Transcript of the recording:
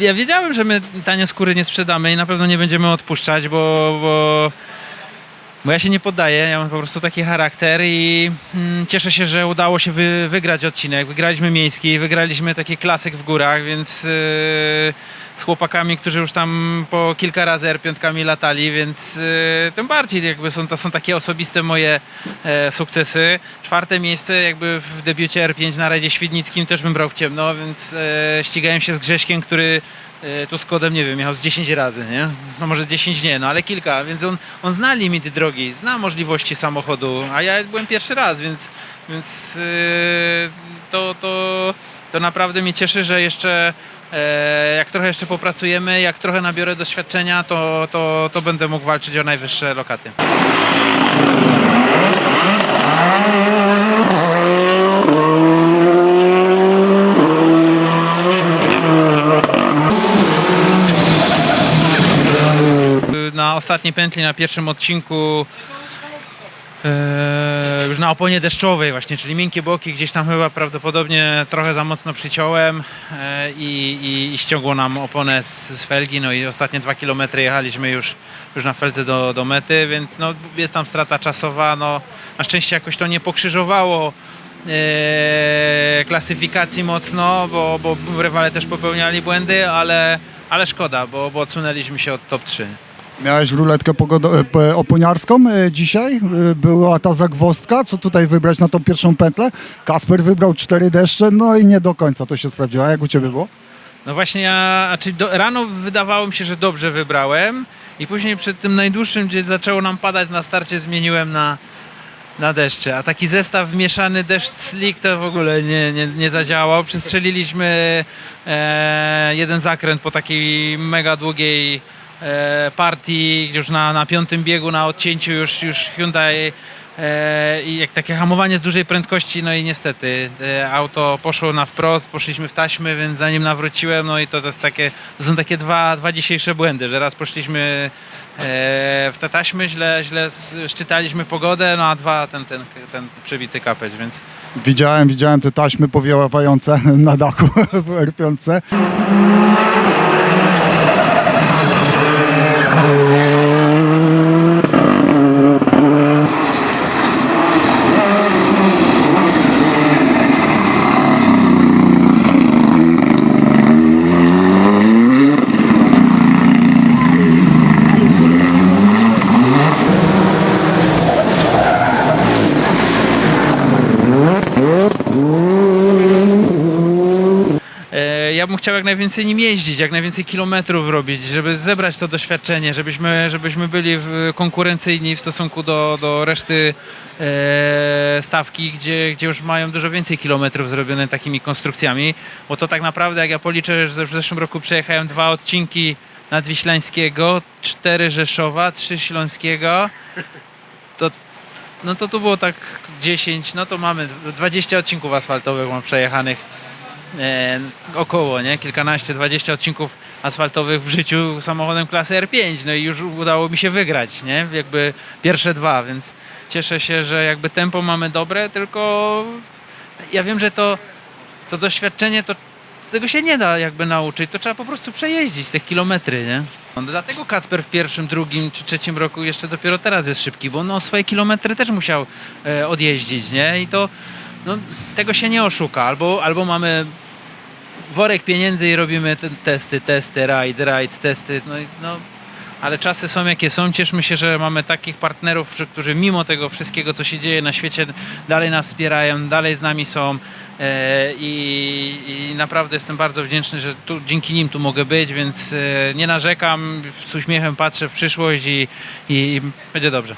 ja wiedziałem, że my tanie skóry nie sprzedamy i na pewno nie będziemy odpuszczać, bo, bo, bo ja się nie poddaję. Ja mam po prostu taki charakter i mm, cieszę się, że udało się wy, wygrać odcinek. Wygraliśmy miejski, wygraliśmy taki klasyk w górach, więc yy, z chłopakami, którzy już tam po kilka razy R5 latali, więc yy, tym bardziej jakby są, to są takie osobiste moje e, sukcesy. Czwarte miejsce jakby w debiucie R5 na rajdzie świdnickim też bym brał w ciemno, więc e, ścigałem się z Grześkiem, który tu z kodem, nie wiem, jechał z 10 razy, nie? No może 10 nie, no ale kilka, więc on, on zna limity drogi, zna możliwości samochodu, a ja byłem pierwszy raz, więc, więc e, to, to, to naprawdę mnie cieszy, że jeszcze e, jak trochę jeszcze popracujemy, jak trochę nabiorę doświadczenia, to, to, to będę mógł walczyć o najwyższe lokaty. Na ostatniej pętli, na pierwszim odcinku e, już na oponie deszczowej właśnie, czyli miękkie boki, gdzieś tam chyba prawdopodobnie trochę za mocno przyciąłem e, i, i, ściągło nam oponę z, z felgi, no i ostatnie dwa kilometry jechaliśmy już, już na feldze do, do mety, więc no, jest tam strata czasowa, no na szczęście jakoś to nie pokrzyżowało e, klasyfikacji mocno, bo, bo rywale też popełniali błędy, ale, ale szkoda, bo, bo odsunęliśmy się od top 3. Miałeś ruletkę e, oponiarską e, dzisiaj, E, była ta zagwozdka, co tutaj wybrać na tą pierwszą pętlę. Kasper wybrał cztery deszcze, no i nie do końca to się sprawdziło. A jak u Ciebie było? No właśnie ja, znaczy do, rano wydawało mi się, że dobrze wybrałem i później przed tym najdłuższym, gdzie zaczęło nam padać na starcie, zmieniłem na, na deszcze. A taki zestaw mieszany deszcz slick to w ogóle nie, nie, nie zadziałał. Przestrzeliliśmy e, jeden zakręt po takiej mega długiej partii, gdzie już na, na piątym biegu, na odcięciu już, już Hyundai e, i jak takie hamowanie z dużej prędkości, no i niestety e, auto poszło na wprost, poszliśmy w taśmy, więc zanim nawróciłem, no i to, to, jest takie, to są takie dwa, dwa dzisiejsze błędy, że raz poszliśmy e, w te taśmy, źle, źle szczytaliśmy pogodę, no a dwa ten, ten, ten przebity kapeć, więc Widziałem, widziałem te taśmy powiałające na dachu w R5. E, Ja bym chciał jak najwięcej nim jeździć, jak najwięcej kilometrów robić, żeby zebrać to doświadczenie, żebyśmy, żebyśmy byli w- konkurencyjni w stosunku do, do reszty e, stawki, gdzie, gdzie już mają dużo więcej kilometrów zrobione takimi konstrukcjami. Bo to tak naprawdę, jak ja policzę, że w zeszłym roku przejechałem dwa odcinki Nadwiślańskiego, cztery Rzeszowa, trzy Śląskiego, to no to tu było tak 10, no to mamy 20 odcinków asfaltowych mam przejechanych około, nie? Kilkanaście, 20 odcinków asfaltowych w życiu samochodem klasy R5, no i już udało mi się wygrać, nie? Jakby pierwsze dwa, więc cieszę się, że jakby tempo mamy dobre, tylko ja wiem, że to, to doświadczenie to tego się nie da jakby nauczyć, to trzeba po prostu przejeździć te kilometry, nie? No, dlatego Kacper w pierwszym, drugim czy trzecim roku jeszcze dopiero teraz jest szybki, bo no swoje kilometry też musiał e, odjeździć, nie? I to no, tego się nie oszuka. Albo, albo mamy worek pieniędzy i robimy te testy, testy, ride, ride, testy, no, no ale czasy są jakie są. Cieszmy się, że mamy takich partnerów, którzy mimo tego wszystkiego, co się dzieje na świecie, dalej nas wspierają, dalej z nami są. E, i, I naprawdę jestem bardzo wdzięczny, że tu, dzięki nim tu mogę być, więc e, nie narzekam, z uśmiechem patrzę w przyszłość i, i będzie dobrze.